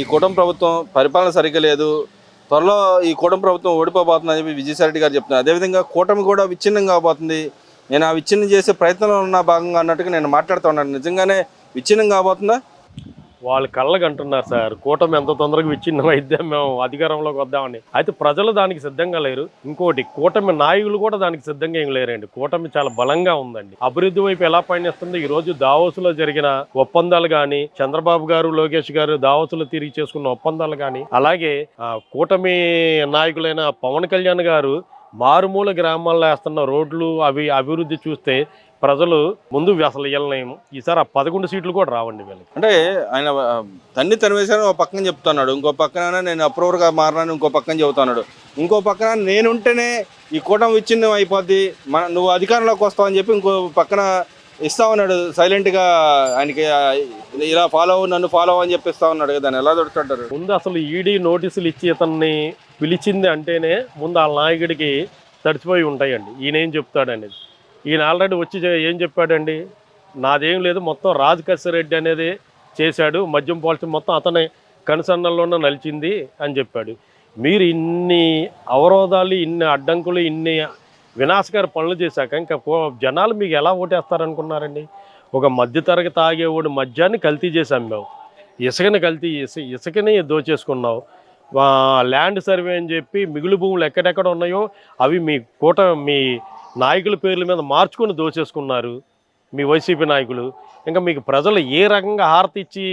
ఈ కూటమి ప్రభుత్వం పరిపాలన సరిగ్గా లేదు. త్వరలో ఈ కూటమి ప్రభుత్వం ఓడిపోబోతుందని చెప్పి విజయసాయి గారు చెప్తున్నారు. అదేవిధంగా కూటమి కూడా విచ్ఛిన్నం కాబోతుంది. నేను ఆ విచ్ఛిన్నం చేసే ప్రయత్నంలో ఉన్న భాగంగా అన్నట్టుగా నేను మాట్లాడుతూ ఉన్నాను. నిజంగానే విచ్ఛిన్నం కాబోతుందా? వాళ్ళు కళ్ళకి అంటున్నారు సార్ కూటమి ఎంత తొందరగా విచ్ఛిన్నం అయితే మేము అధికారంలోకి వద్దామని. అయితే ప్రజలు దానికి సిద్ధంగా లేరు. ఇంకోటి కూటమి నాయకులు కూడా దానికి సిద్ధంగా ఏం లేరండి. కూటమి చాలా బలంగా ఉందండి. అభివృద్ధి వైపు ఎలా పయనిస్తుంది? ఈ రోజు దావోసులో జరిగిన ఒప్పందాలు కానీ చంద్రబాబు గారు లోకేష్ గారు దావోసులో తిరిగి చేసుకున్న ఒప్పందాలు కానీ అలాగే కూటమి నాయకులైన పవన్ కళ్యాణ్ గారు మారుమూల గ్రామాల్లో వేస్తున్న రోడ్లు అవి అభివృద్ధి చూస్తే ప్రజలు ముందు అసలు వెళ్ళలేము ఈసారి ఆ పదకొండు సీట్లు కూడా రావండి వీళ్ళకి. అంటే ఆయన ఆ, తన్ని తనివేశాను ఒక పక్కన చెప్తున్నాడు. ఇంకో పక్కన నేను అప్రూవర్గా మారినాను ఇంకో పక్కన చెబుతున్నాడు. ఇంకో పక్కన నేనుంటేనే ఈ కూటమి విచ్ఛిన్నం అయిపోద్ది. మన నువ్వు అధికారంలోకి వస్తావు అని చెప్పి ఇంకో పక్కన ఇస్తా ఉన్నాడు. సైలెంట్గా ఆయనకి ఆ, ఇలా ఫాలో అవ్వు నన్ను ఫాలో అని చెప్పి ఇస్తా ఉన్నాడు కదా. దాన్ని ఎలా దొరుకుతుంటారు ముందు అసలు ఈడీ నోటీసులు ఇచ్చి ఇతన్ని పిలిచింది అంటేనే ముందు వాళ్ళ నాయకుడికి తడిచిపోయి ఉంటాయండి. ఈయన ఏం చెప్తాడనేది. ఈయన ఆల్రెడీ వచ్చి ఏం చెప్పాడండి? నాదేం లేదు మొత్తం రాజ్ రెడ్డి అనేది చేశాడు మద్యం పాలసీ మొత్తం అతని కనుసన్నల్లోనే నలిచింది అని చెప్పాడు. మీరు ఇన్ని అవరోధాలు ఇన్ని అడ్డంకులు ఇన్ని వినాశకర పనులు చేశాక ఇంకా కో- జనాలు మీకు ఎలా ఓటేస్తారనుకున్నారండి? ఒక మధ్యతరగతి తాగేవాడు మద్యాన్ని కల్తీ చేసి అమ్మావు ఇసుకని కల్తీ చేసి ఇసుకని దోచేసుకున్నావు ల్యాండ్ సర్వే అని చెప్పి మిగులు భూములు ఎక్కడెక్కడ ఉన్నాయో అవి మీ కూట మీ నాయకుల పేర్ల మీద మార్చుకొని దోచేసుకున్నారు మీ వైసీపీ నాయకులు. ఇంకా మీకు ప్రజలు ఏ రకంగా హారతి ఇచ్చి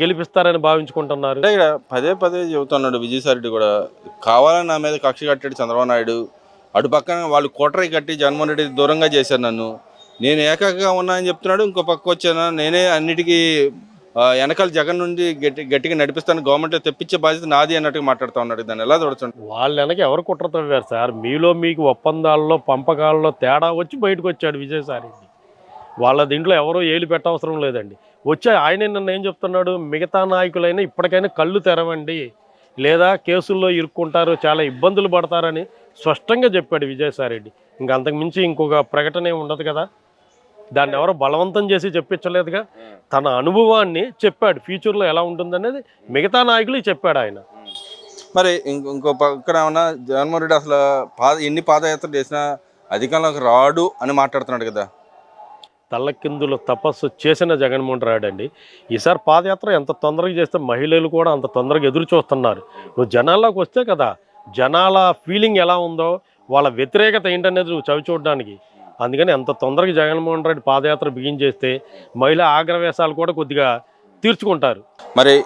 గెలిపిస్తారని భావించుకుంటున్నారు? అంటే ఇక్కడ పదే పదే చెబుతున్నాడు విజయసాయిరెడ్డి కూడా కావాలని నా మీద కక్ష కట్టాడు చంద్రబాబు నాయుడు. అటు పక్కన వాళ్ళు కోటరై కట్టి జగన్మోహన్ రెడ్డి దూరంగా చేశారు నన్ను. నేను ఏకాకగా ఉన్నా అని చెప్తున్నాడు ఇంకో పక్క వచ్చాను? నేనే అన్నిటికీ వెనకాల జగన్ నుండి గట్టి గట్టిగా నడిపిస్తాను గవర్నమెంట్ తెప్పించే బాధ్యత నాది అన్నట్టుగా మాట్లాడుతూ ఉన్నాడు దాన్ని ఎలా చూడొచ్చు వాళ్ళ వెనక ఎవరు కుట్ర సార్? మీలో మీకు ఒప్పందాల్లో పంపకాల్లో తేడా వచ్చి బయటకు వచ్చాడు విజయసాయి వాళ్ళ దీంట్లో ఎవరో ఏలు పెట్టవసరం లేదండి. వచ్చే ఆయన నిన్న ఏం చెప్తున్నాడు? మిగతా నాయకులైనా ఇప్పటికైనా కళ్ళు తెరవండి. లేదా కేసుల్లో ఇరుక్కుంటారు చాలా ఇబ్బందులు పడతారని స్పష్టంగా చెప్పాడు విజయసాయి రెడ్డి. ఇంక అంతకుమించి ఇంకొక ప్రకటన ఉండదు కదా? దాన్ని ఎవరో బలవంతం చేసి చెప్పించలేదుగా. తన అనుభవాన్ని చెప్పాడు. ఫ్యూచర్లో ఎలా ఉంటుందనేది మిగతా నాయకులు చెప్పాడు ఆయన. మరి ఇంకో పక్కన ఏమన్నా జగన్మోహన్ రెడ్డి అసలు పాద ఎన్ని పాదయాత్రలు చేసినా అధికారంలోకి రాడు అని మాట్లాడుతున్నాడు కదా. తల్లకిందులు తపస్సు చేసిన జగన్మోహన్ రెడ్డి అండి ఈసారి పాదయాత్ర ఎంత తొందరగా చేస్తే మహిళలు కూడా అంత తొందరగా ఎదురు చూస్తున్నారు. నువ్వు జనాల్లోకి వస్తే కదా జనాల ఫీలింగ్ ఎలా ఉందో వాళ్ళ వ్యతిరేకత ఏంటనేది నువ్వు చవి చూడడానికి అందుకని ఎంత తొందరగా జగన్మోహన్ రెడ్డి పాదయాత్ర బిగించేస్తే మహిళా ఆగ్రవేశాలు కూడా కొద్దిగా తీర్చుకుంటారు. మరి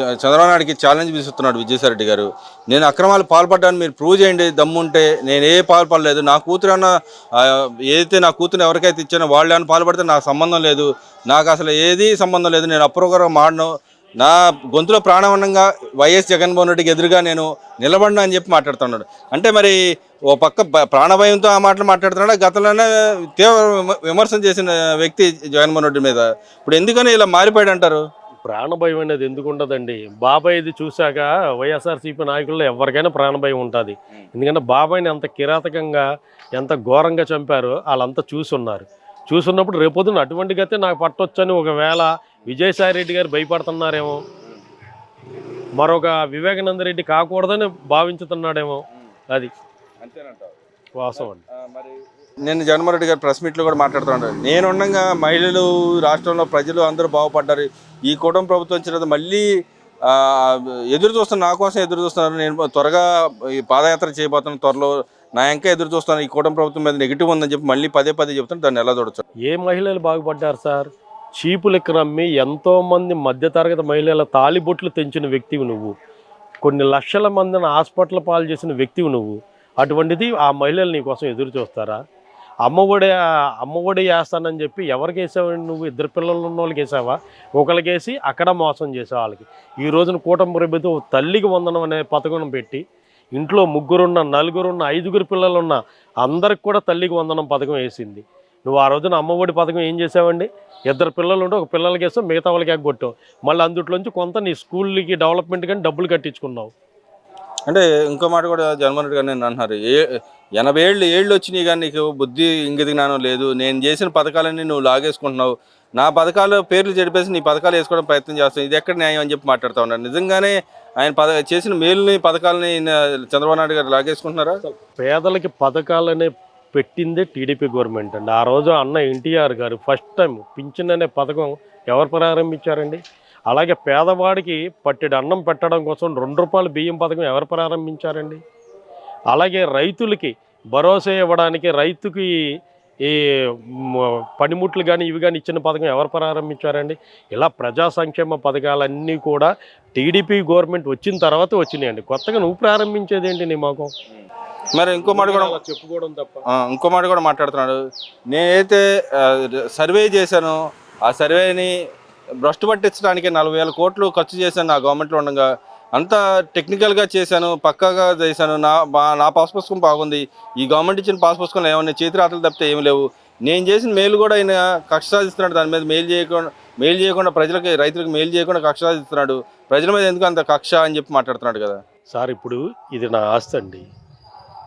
చ- చంద్రబాబు నాయుడికి ఛాలెంజ్ విసురుతున్నాడు విజయసాయి రెడ్డి గారు. నేను అక్రమాలు పాల్పడ్డాను మీరు ప్రూవ్ చేయండి దమ్ముంటే నేను ఏ పాల్పడలేదు. నా కూతురు అన్న ఏదైతే నా కూతురు ఎవరికైతే ఇచ్చానో వాళ్ళు ఏమైనా పాల్పడితే నాకు సంబంధం లేదు. నాకు అసలు ఏది సంబంధం లేదు. నేను అప్రూవర్గా మాడను నా గొంతులో ప్రాణవనంగా వైఎస్ జగన్మోహన్ రెడ్డికి ఎదురుగా నేను నిలబడినా అని చెప్పి మాట్లాడుతున్నాడు. అంటే మరి ఓ పక్క ప్రాణభయంతో ఆ మాటలు మాట్లాడుతున్నాడు? గతంలోనే తీవ్ర విమర్శం విమర్శన చేసిన వ్యక్తి జగన్మోహన్ రెడ్డి మీద. ఇప్పుడు ఎందుకని ఇలా మారిపోయాడు అంటారు? ప్రాణభయం అనేది ఎందుకు ఉండదండి? బాబాయ్ ఇది చూశాక వైఎస్ఆర్సీపీ నాయకుల్లో ఎవరికైనా ప్రాణభయం ఉంటుంది. ఎందుకంటే బాబాయ్ని ఎంత కిరాతకంగా ఎంత ఘోరంగా చంపారో వాళ్ళంతా చూసున్నారు. చూసున్నప్పుడు రేపొద్దున అటువంటి గతే నాకు పట్టొచ్చని ఒకవేళ విజయసాయి రెడ్డి గారు భయపడుతున్నారేమో. మరొక వివేకానంద రెడ్డి కాకూడదని భావించుతున్నాడేమో. అది. వాస్తవం అండి. నేను జగన్మోహన్ రెడ్డి గారు ప్రెస్ మీట్లో కూడా మాట్లాడుతున్నాడు. నేను ఉండగా మహిళలు రాష్ట్రంలో ప్రజలు అందరూ బాగుపడ్డారు. ఈ కూటమి ప్రభుత్వం వచ్చిన మళ్ళీ ఎదురు చూస్తున్నారు నా కోసం ఎదురు చూస్తున్నారు. నేను త్వరగా ఈ పాదయాత్ర చేయబోతున్నాను. త్వరలో నా ఇంకా ఎదురు చూస్తాను. ఈ కూటమి ప్రభుత్వం మీద నెగిటివ్ ఉందని చెప్పి మళ్ళీ పదే పదే చెప్తాను దాన్ని ఎలా చూడొచ్చు? ఏ మహిళలు బాగుపడ్డారు సార్? చీపులకి రమ్మి ఎంతోమంది మధ్యతరగతి మహిళల తాలిబొట్లు తెంచిన వ్యక్తివి నువ్వు. కొన్ని లక్షల మందిని హాస్పిటల్ పాలు చేసిన వ్యక్తివి నువ్వు. అటువంటిది ఆ మహిళలు నీ కోసం ఎదురు చూస్తారా? అమ్మఒడి అమ్మఒడి వేస్తానని చెప్పి ఎవరికి వేసావు నువ్వు? ఇద్దరు పిల్లలు ఉన్న వాళ్ళకి వేసావా? ఒకరికి వేసి అక్కడ మోసం చేసావు వాళ్ళకి. ఈ రోజున కూటమి ప్రభుత్వం తల్లికి వందనం అనే పథకం పెట్టి ఇంట్లో ముగ్గురున్న నలుగురున్న ఐదుగురు పిల్లలున్న అందరికి కూడా తల్లికి వందనం పథకం వేసింది. నువ్వు ఆ రోజున అమ్మఒడి పథకం ఏం చేసావండి? ఇద్దరు పిల్లలు ఉంటే ఒక పిల్లలకి వేస్తావు మిగతా వాళ్ళకి ఎగ్గొట్టావు మళ్ళీ అందుట్లోంచి కొంత నీ స్కూల్కి డెవలప్మెంట్ కానీ డబ్బులు కట్టించుకున్నావు. అంటే ఇంకో మాట కూడా జగన్మోహన్ రెడ్డి గారు నేను అంటున్నారు. ఏ ఎనభై ఏళ్ళు ఏళ్ళు వచ్చినాయి కానీ నీకు బుద్ధి ఇంగిత జ్ఞానం లేదు. నేను చేసిన పథకాలన్నీ నువ్వు లాగేసుకుంటున్నావు. నా పథకాలు పేర్లు చెడిపేసి నీ పథకాలు వేసుకోవడం ప్రయత్నం చేస్తావు ఇది ఎక్కడ న్యాయం అని చెప్పి మాట్లాడుతూ ఉన్నారు. నిజంగానే ఆయన పద చేసిన మేలుని పథకాలని చంద్రబాబు నాయుడు గారు లాగేసుకుంటున్నారా? పేదలకి పథకాలనే పెట్టిందే టీడీపీ గవర్నమెంట్ అండి. ఆ రోజు అన్న ఎన్టీఆర్ గారు ఫస్ట్ టైం పింఛన్ అనే పథకం ఎవరు ప్రారంభించారండి? అలాగే పేదవాడికి పట్టెడు అన్నం పెట్టడం కోసం రెండు రూపాయల బియ్యం పథకం ఎవరు ప్రారంభించారండి? అలాగే రైతులకి భరోసా ఇవ్వడానికి రైతుకి ఈ పనిముట్లు కానీ ఇవి కానీ ఇచ్చిన పథకం ఎవరు ప్రారంభించారండి? ఇలా ప్రజా సంక్షేమ పథకాలన్నీ కూడా టీడీపీ గవర్నమెంట్ వచ్చిన తర్వాత వచ్చినాయండి. కొత్తగా నువ్వు ప్రారంభించేదేంటి నీ మాకు? మరి ఇంకో మాట కూడా చెప్పుకోవడం తప్ప. ఇంకో మాట కూడా మాట్లాడుతున్నాడు. నేనైతే సర్వే చేశాను. ఆ సర్వేని భ్రష్టు పట్టించడానికి నలభై వేల కోట్లు ఖర్చు చేశాను నా గవర్నమెంట్లో ఉండగా. అంతా టెక్నికల్గా చేశాను పక్కాగా చేశాను. నా మా- నా పాస్ పుస్తకం బాగుంది. ఈ గవర్నమెంట్ ఇచ్చిన పాస్ పుస్తకంలో ఏమన్నా చేతి రాతలు తప్పితే ఏమి లేవు. నేను చేసిన మేలు కూడా ఆయన కక్ష సాధిస్తున్నాడు. దాని మీద మేలు చేయకుండా మేలు చేయకుండా ప్రజలకి రైతులకు మేలు చేయకుండా కక్ష సాధిస్తున్నాడు. ప్రజల మీద ఎందుకు అంత కక్ష అని చెప్పి మాట్లాడుతున్నాడు కదా. సార్ ఇప్పుడు ఇది నా ఆస్తి అండి.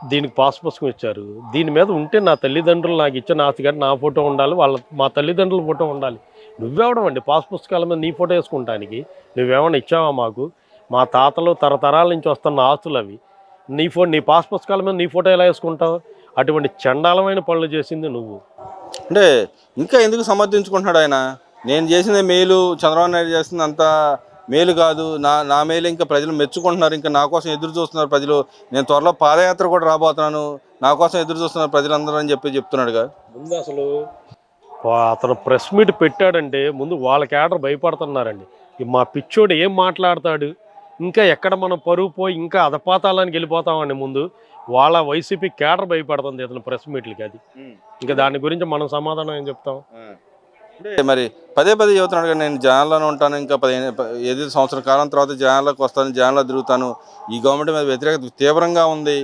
దీనికి పాస్ పుస్తకం ఇచ్చారు. దీని మీద ఉంటే నా తల్లిదండ్రులు నాకు ఇచ్చిన ఆస్తి కానీ నా ఫోటో ఉండాలి వాళ్ళ మా తల్లిదండ్రుల ఫోటో ఉండాలి. నువ్వెవడం అండి పాస్ పుస్తకాల మీద నీ ఫోటో వేసుకుంటానికి. నువ్వేమైనా ఇచ్చావా మాకు? మా తాతలు తరతరాల నుంచి వస్తున్న ఆస్తులు అవి. నీ ఫో నీ పాస్ పుస్తకాల మీద నీ ఫోటో ఎలా వేసుకుంటావు? అటువంటి చండాలమైన పనులు చేసింది నువ్వు. అంటే ఇంకా ఎందుకు సమర్థించుకుంటున్నాడు ఆయన? నేను చేసిన మేలు చంద్రబాబు నాయుడు చేసింది అంతా మేలు కాదు. నా నా మేలు ఇంకా ప్రజలు మెచ్చుకుంటున్నారు. ఇంకా నా కోసం ఎదురు చూస్తున్నారు ప్రజలు. నేను త్వరలో పాదయాత్ర కూడా రాబోతున్నాను. నా కోసం ఎదురు చూస్తున్నారు ప్రజలందరూ అని చెప్పి చెప్తున్నాడుగా ముందు అసలు అతను ప్రెస్ మీట్ పెట్టాడంటే ముందు వాళ్ళ క్యాడర్ భయపడుతున్నారండి. మా పిచ్చోడు ఏం మాట్లాడతాడు? ఇంకా ఎక్కడ మనం పరువు పోయి ఇంకా అధపాతాలానికి వెళ్ళిపోతామండి ముందు. వాళ్ళ వైసీపీ క్యాడర్ భయపడుతుంది ఇతను ప్రెస్ మీట్లకి అది. ఇంకా దాని గురించి మనం సమాధానం ఏం చెప్తాం? మరి పదే పదే చెబుతున్నాడు కానీ నేను జనాల్లోనే ఉంటాను ఇంకా పదిహేను ఏదో సంవత్సరం కాలం తర్వాత జనాల్లోకి వస్తాను జనాల్లో తిరుగుతాను. ఈ గవర్నమెంట్ మీద వ్యతిరేకత తీవ్రంగా ఉంది.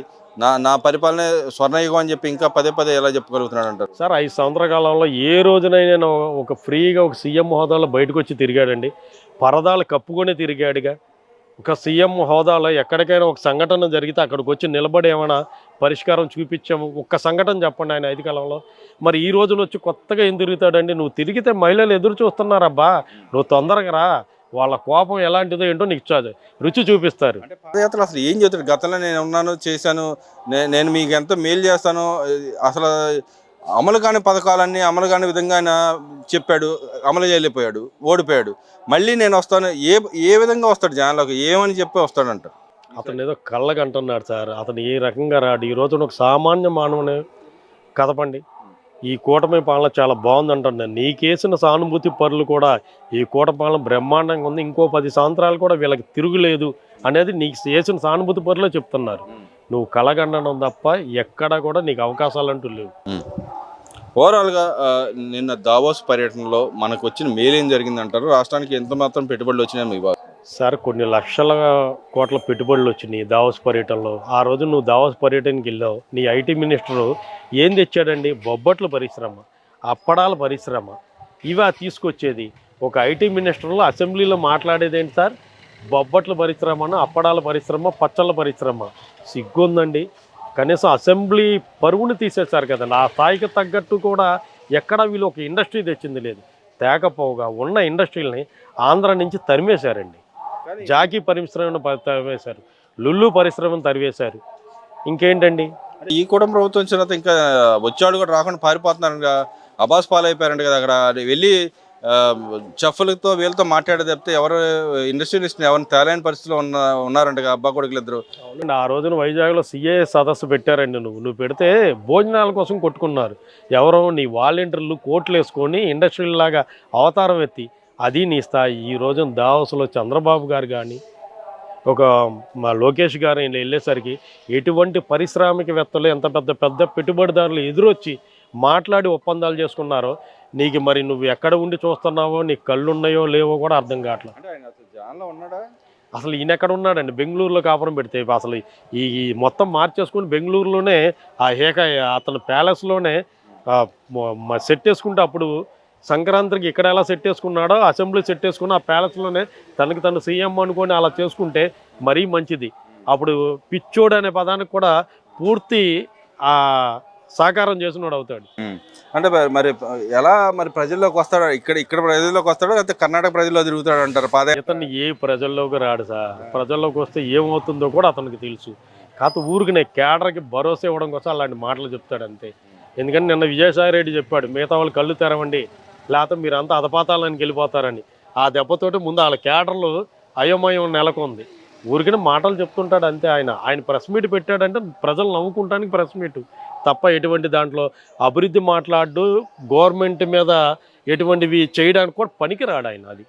నా నా పరిపాలనే స్వర్ణయుగం అని చెప్పి ఇంకా పదే పదే ఎలా చెప్పగలుగుతున్నాడు అంటారు? సార్ ఐదు సంవత్సరాల కాలంలో ఏ రోజునైనా ఒక ఫ్రీగా ఒక సీఎం హోదాలో బయటకు వచ్చి తిరిగాడండి. పరదాలు కప్పుకొని తిరిగాడుగా. ఒక సీఎం హోదాలో ఎక్కడికైనా ఒక సంఘటన జరిగితే అక్కడికి వచ్చి నిలబడి ఏమైనా పరిష్కారం చూపించాము. ఒక్క సంఘటన చెప్పండి ఆయన ఐదు కాలంలో. మరి ఈ రోజులు వచ్చి కొత్తగా ఏం తిరుగుతాడండి? నువ్వు తిరిగితే మహిళలు ఎదురు చూస్తున్నారబ్బా. నువ్వు తొందరగా రా. వాళ్ళ కోపం ఎలాంటిదో ఏంటో నీకు చూ- రుచి చూపిస్తారు. పాదయాత్ర అసలు ఏం చెప్తాడు గతంలో నేను ఉన్నాను చేశాను నే- నేను మీకు ఎంత మేలు చేస్తాను. అసలు అమలు కాని పథకాలన్నీ అమలు కాని విధంగా ఆయన చెప్పాడు అమలు చేయలేకపోయాడు ఓడిపోయాడు. మళ్ళీ నేను వస్తాను ఏ ఏ విధంగా వస్తాడు జనాలకు ఏమని చెప్పి వస్తాడంట. అతను ఏదో కళ్ళకి అంటున్నాడు సార్. అతను ఏ రకంగా రాడు? ఈ రోజున ఒక సామాన్య మానవుని కదపండి. ఈ కూటమి పాలన చాలా బాగుంది అంటున్నాను నీకేసిన సానుభూతి పరులు కూడా ఈ కూటమి పాలన బ్రహ్మాండంగా ఉంది. ఇంకో పది సంవత్సరాలు కూడా వీళ్ళకి తిరుగులేదు అనేది నీకు చేసిన సానుభూతి పరులే చెప్తున్నారు. నువ్వు కలగండడం తప్ప ఎక్కడ కూడా నీకు అవకాశాలు అంటూ లేవు ఓవరాల్గా నిన్న దావోస్ పర్యటనలో మనకు వచ్చిన మేలు ఏం జరిగిందంటారు? రాష్ట్రానికి ఎంత మాత్రం పెట్టుబడులు వచ్చినాయి మీ సార్ కొన్ని లక్షల కోట్ల పెట్టుబడులు వచ్చినాయి దావోస్ పర్యటనలో. ఆ రోజు నువ్వు దావోస్ పర్యటనకి వెళ్ళావు. నీ ఐటీ మినిస్టరు ఏం తెచ్చాడండి? బొబ్బట్ల పరిశ్రమ అప్పడాల పరిశ్రమ. ఇవా తీసుకొచ్చేది. ఒక ఐటీ మినిస్టర్లో అసెంబ్లీలో మాట్లాడేది ఏంటి సార్? బొబ్బట్ల పరిశ్రమను అప్పడాల పరిశ్రమ పచ్చళ్ళ పరిశ్రమ. సిగ్గుందండి. కనీసం అసెంబ్లీ పరువుని తీసేశారు కదండి ఆ స్థాయికి తగ్గట్టు కూడా ఎక్కడ వీళ్ళు ఒక ఇండస్ట్రీ తెచ్చింది లేదు. తేకపోగా ఉన్న ఇండస్ట్రీలని ఆంధ్ర నుంచి తరిమేశారండి. జాకీ పరిశ్రమను తరివేశారు లుల్లు పరిశ్రమను తరివేశారు. ఇంకేంటండి? ఈ కూడా ప్రభుత్వం వచ్చిన తర్వాత ఇంకా వచ్చాడు కూడా రాకుండా పారిపోతున్నారు అబాస్ పాలైపోయారంట కదా అక్కడ. వెళ్ళి చెఫ్లతో వీళ్ళతో మాట్లాడే తప్పితే ఎవరు ఇండస్ట్రియలిస్ట్ ఎవరిని తేలైన పరిస్థితిలో ఉన్న ఉన్నారంట అబ్బా కొడుకులు ఇద్దరు. అవునండి ఆ రోజున వైజాగ్లో సిఏ సదస్సు పెట్టారండి నువ్వు. నువ్వు పెడితే భోజనాల కోసం కొట్టుకున్నారు. ఎవరో నీ వాలంటీర్లు కోట్లు వేసుకొని ఇండస్ట్రియల్ లాగా అవతారం ఎత్తి అది నీ స్థాయి. ఈ రోజున దావసులో చంద్రబాబు గారు కానీ ఒక మా లోకేష్ గారు వెళ్ళేసరికి ఎటువంటి పారిశ్రామికవేత్తలు ఎంత పెద్ద పెద్ద పెట్టుబడిదారులు ఎదురొచ్చి మాట్లాడి ఒప్పందాలు చేసుకున్నారో నీకు మరి నువ్వు ఎక్కడ ఉండి చూస్తున్నావో నీకు కళ్ళు ఉన్నాయో లేవో కూడా అర్థం కావట్లేదు. అసలు జాన్లో ఉన్నాడా? అసలు ఈయన ఎక్కడ ఉన్నాడండి? బెంగళూరులో కాపురం పెడితే అసలు ఈ మొత్తం మార్చేసుకుని బెంగళూరులోనే ఆ ఏక అతను ప్యాలెస్లోనే సెట్ వేసుకుంటే అప్పుడు సంక్రాంతికి ఇక్కడ ఎలా సెట్ వేసుకున్నాడో అసెంబ్లీ సెట్ వేసుకుని ఆ ప్యాలెస్లోనే తనకి తను సీఎం అనుకొని అలా చేసుకుంటే మరీ మంచిది. అప్పుడు పిచ్చోడు అనే పదానికి కూడా పూర్తి సాకారం చేసినోడు అవుతాడు. అంటే మరి- ఎలా మరి ప్రజల్లోకి వస్తాడు? ఇక్కడ ఇక్కడ ప్రజల్లోకి వస్తాడో? లేకపోతే కర్ణాటక ప్రజల్లో తిరుగుతాడు అంటారు? పాద ఇతన్ని ఏ ప్రజల్లోకి రాడు సార్ ప్రజల్లోకి వస్తే ఏమవుతుందో కూడా అతనికి తెలుసు. కాకపోతే ఊరికి కేడర్కి భరోసా ఇవ్వడం కోసం అలాంటి మాటలు చెప్తాడు అంతే. ఎందుకంటే నిన్న విజయసాయి రెడ్డి చెప్పాడు మిగతా వాళ్ళు కళ్ళు తెరవండి లేకపోతే మీరంతా అధపాతాలని వెళ్ళిపోతారని. ఆ దెబ్బతోటి ముందు వాళ్ళ కేడర్లు అయోమయం నెలకొంది. ఊరికనే మాటలు చెప్తుంటాడు అంతే ఆయన. ఆయన ప్రెస్ మీట్ పెట్టాడంటే ప్రజలు నవ్వుకుంటానికి ప్రెస్ మీట్ తప్ప ఎటువంటి దాంట్లో అభివృద్ధి మాట్లాడు గవర్నమెంట్ మీద ఎటువంటివి చేయడానికి కూడా పనికిరాడు ఆయన అది.